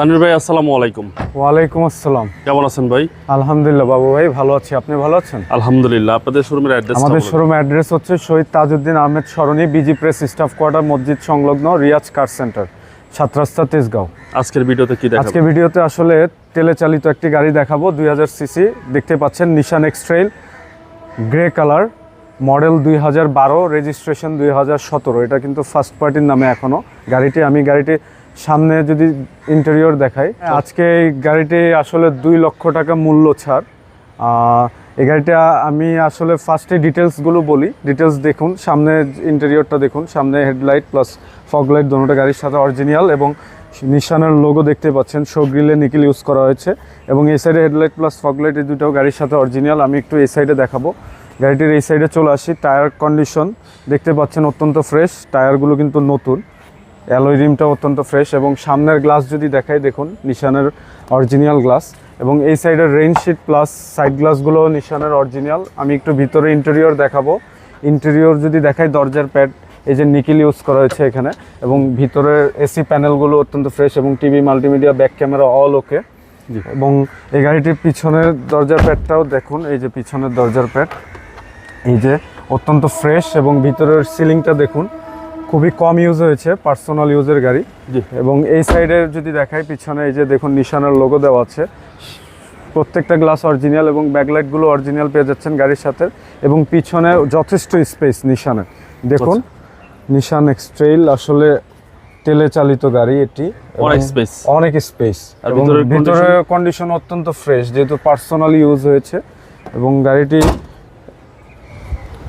তানির ভাই আসসালামু আলাইকুম। ওয়ালাইকুম আসসালাম। কেমন আছেন ভাই? আলহামদুলিল্লাহ বাবু ভাই ভালো আছি। আপনি ভালো আছেন? আলহামদুলিল্লাহ আপনাদের শোরুমের অ্যাড্রেস আমাদের শোরুম অ্যাড্রেস হচ্ছে Shahid Tajuddin Ahmed Sarani BG press staff quarter মসজিদ সংলগ্ন রিয়াজ কার সেন্টার সাত রাস্তা তেজগাঁও। আজকের ভিডিওতে কি দেখাবো? আজকে ভিডিওতে আসলে তেলে চালিত একটি গাড়ি দেখাবো দুই হাজার সিসি দেখতে পাচ্ছেন Nissan X Trail grey colour model দুই হাজার বারো রেজিস্ট্রেশন দুই হাজার সতেরো। এটা কিন্তু ফার্স্ট পার্টির নামে এখনও গাড়িটি আমি গাড়িটি সামনে যদি ইন্টেরিয়র দেখাই আজকে এই গাড়িটি আসলে দুই লক্ষ টাকা মূল্য ছাড়। এই গাড়িটা আমি আসলে ফার্স্টে ডিটেলসগুলো বলি। ডিটেলস দেখুন সামনে ইন্টেরিয়রটা দেখুন সামনে হেডলাইট প্লাস ফগ লাইট দোনোটা গাড়ির সাথে অরিজিনাল এবং নিশানের লোগো দেখতে পাচ্ছেন শো গ্রিলে নিকেল ইউজ করা হয়েছে এবং এই সাইডে হেডলাইট প্লাস ফগ লাইট এই দুটাও গাড়ির সাথে অরিজিনাল আমি একটু এই সাইডে দেখাবো। গাড়িটির এই সাইডে চলে আসি টায়ার কন্ডিশন দেখতে পাচ্ছেন অত্যন্ত ফ্রেশ টায়ারগুলো কিন্তু নতুন। অ্যালয় রিমটা অত্যন্ত ফ্রেশ এবং সামনের গ্লাস যদি দেখাই দেখুন নিশানের অরিজিনাল গ্লাস এবং এই সাইডের রেইন শিট প্লাস সাইড গ্লাসগুলো নিশানের অরিজিনাল। আমি একটু ভিতরে ইন্টেরিয়র দেখাবো। ইন্টেরিয়র যদি দেখাই দরজার প্যাড এই যে নিকিল ইউজ করা হয়েছে এখানে এবং ভিতরের এসি প্যানেলগুলো অত্যন্ত ফ্রেশ এবং TV multimedia back camera all okay এবং এই গাড়িটির পিছনের দরজার প্যাডটাও দেখুন এই যে পিছনের দরজার প্যাড। এই যে অত্যন্ত ফ্রেশ এবং ভিতরের সিলিংটা দেখুন। খুবই কম ইউজ হয়েছে পার্সোনাল ইউজের গাড়ি। জি। এবং এই সাইডের যদি দেখাই পিছনে এই যে দেখুন নিশানের লোগো দেওয়া আছে। প্রত্যেকটা গ্লাস অরিজিনাল এবং ব্যাকলাইটগুলো অরিজিনাল পেয়ে যাচ্ছেন গাড়ির সাথে। এবং পিছনে যথেষ্ট স্পেস নিশানের দেখুন নিশান এক্সট্রেইল আসলে তেলে চালিত গাড়ি এটি। অনেক space। অনেক স্পেস এবং ভিতরের ভিতরে কন্ডিশন অত্যন্ত ফ্রেশ যেহেতু পার্সোনাল ইউজ হয়েছে। এবং গাড়িটি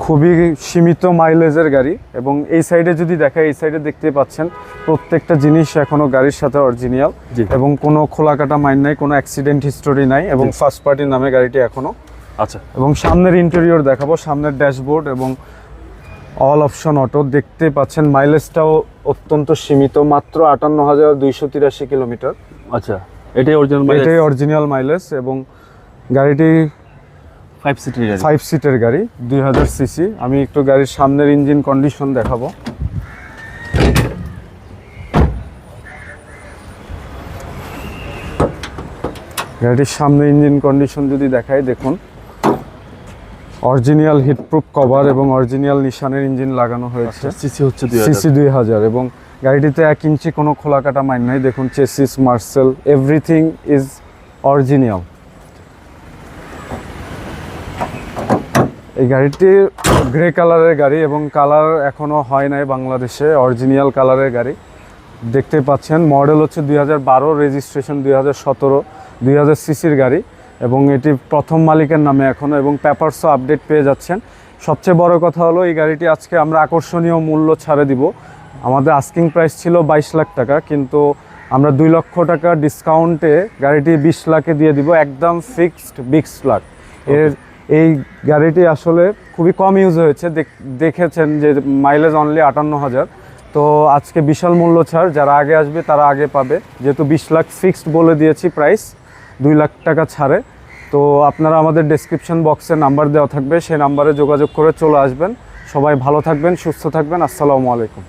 খুবই সীমিত মাইলেজের গাড়ি এবং এই সাইডে যদি দেখা এই সাইডে দেখতে পাচ্ছেন প্রত্যেকটা জিনিস এখনও গাড়ির সাথে অরিজিনাল এবং কোনো খোলা কাটা মাইন নাই কোনো অ্যাক্সিডেন্ট হিস্টোরি নাই এবং ফার্স্ট পার্টির নামে গাড়িটি এখনও। আচ্ছা। এবং সামনের ইন্টেরিয়র দেখাবো সামনের ড্যাশবোর্ড এবং অল অপশন অটো দেখতে পাচ্ছেন মাইলেজটাও অত্যন্ত সীমিত মাত্র আটান্ন হাজার দুইশো তিরাশি কিলোমিটার। আচ্ছা এটাই অরিজিনাল এটাই অরিজিনাল মাইলেজ এবং গাড়িটি ফাইভ সিটের গাড়ি। ফাইভ সিটের গাড়ি দুই হাজার সিসি। আমি একটু গাড়ির সামনের ইঞ্জিন কন্ডিশন দেখাবো। গাড়িটির সামনে ইঞ্জিন কন্ডিশন যদি দেখাই দেখুন। অরিজিনাল হিটপ্রুফ কভার এবং অরিজিনাল নিশানের ইঞ্জিন লাগানো হয়েছে। সিসি হচ্ছে সিসি দুই হাজার এবং গাড়িটিতে এক ইঞ্চি কোনো খোলা কাটা মাইন নাই। দেখুন চেসিস মার্সেল এভরিথিং ইজ অরিজিনাল এই গাড়িটি গ্রে কালারের গাড়ি এবং কালার এখনও হয় নাই বাংলাদেশে, অরিজিনাল কালারের গাড়ি। দেখতে পাচ্ছেন, মডেল হচ্ছে দুই হাজার বারো রেজিস্ট্রেশন দুই হাজার সতেরো, দুই সিসির গাড়ি এবং এটি প্রথম মালিকের নামে এখনও এবং পেপারসও আপডেট পেয়ে যাচ্ছেন। সবচেয়ে বড় কথা হলো, এই গাড়িটি আজকে আমরা আকর্ষণীয় মূল্য ছাড়ে দিব। আমাদের আস্কিং প্রাইস ছিল বাইশ লাখ টাকা, কিন্তু আমরা দুই লক্ষ টাকা ডিসকাউন্টে গাড়িটি বিশ লাখে দিয়ে দিব, একদম ফিক্সড বিশ লাখ এর এই গাড়িটি আসলে খুবই কম ইউজ হয়েছে। দেখ- দেখেছেন যে মাইলেজ অনলি আটান্ন হাজার। তো আজকে বিশাল মূল্য ছাড়, যারা আগে আসবে তারা আগে পাবে। যেহেতু বিশ লাখ ফিক্সড বলে দিয়েছি প্রাইস দুই লাখ টাকা ছাড়ে। তো আপনারা আমাদের ডেসক্রিপশন বক্সে নাম্বার দেওয়া থাকবে। সেই নাম্বারে যোগাযোগ করে চলে আসবেন। সবাই ভালো থাকবেন, সুস্থ থাকবেন। আসসালামু আলাইকুম।